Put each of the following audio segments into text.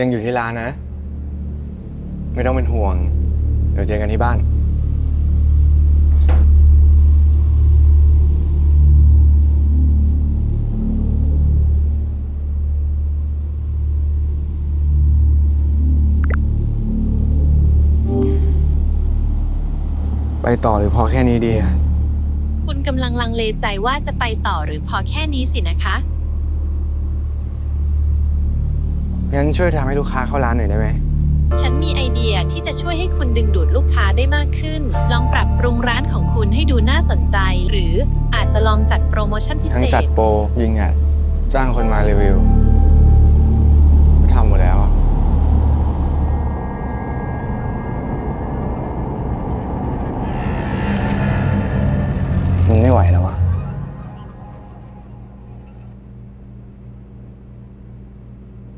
ยังอยู่ที่ร้านนะ ไม่ต้องเป็นห่วง เดี๋ยวเจอกันที่บ้าน ไปต่อหรือพอแค่นี้ดีอะ คุณกำลังลังเลใจว่าจะไปต่อหรือพอแค่นี้สินะคะ งั้นช่วยทำให้ลูกค้าเข้าร้านหน่อยได้ไหม ฉันมีไอเดียที่จะช่วยให้คุณดึงดูดลูกค้าได้มากขึ้น ลองปรับปรุงร้านของคุณให้ดูน่าสนใจ หรืออาจจะลองจัดโปรโมชั่นพิทั้เศงจัดษโปรยิงแอดจ้างคนมารีวิว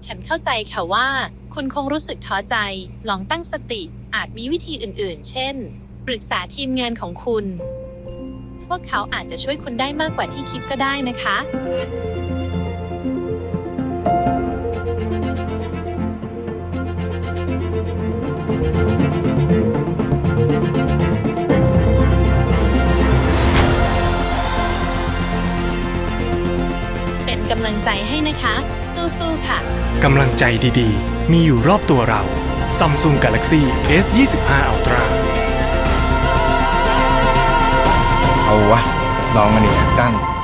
ฉันเข้าใจค่ะว่า คุณคงรู้สึกท้อใจ ลองตั้งสติ อาจมีวิธีอื่นๆ เช่น ปรึกษาทีมงานของคุณพวกเขาอาจจะช่วยคุณได้มากกว่าที่คิดก็ได้นะคะ ใจให้นะคะ สู้ๆค่ะ กำลังใจดีๆ มีอยู่รอบตัวเรา Samsung Galaxy S25 Ultra เอาวะลองกันดิตั้น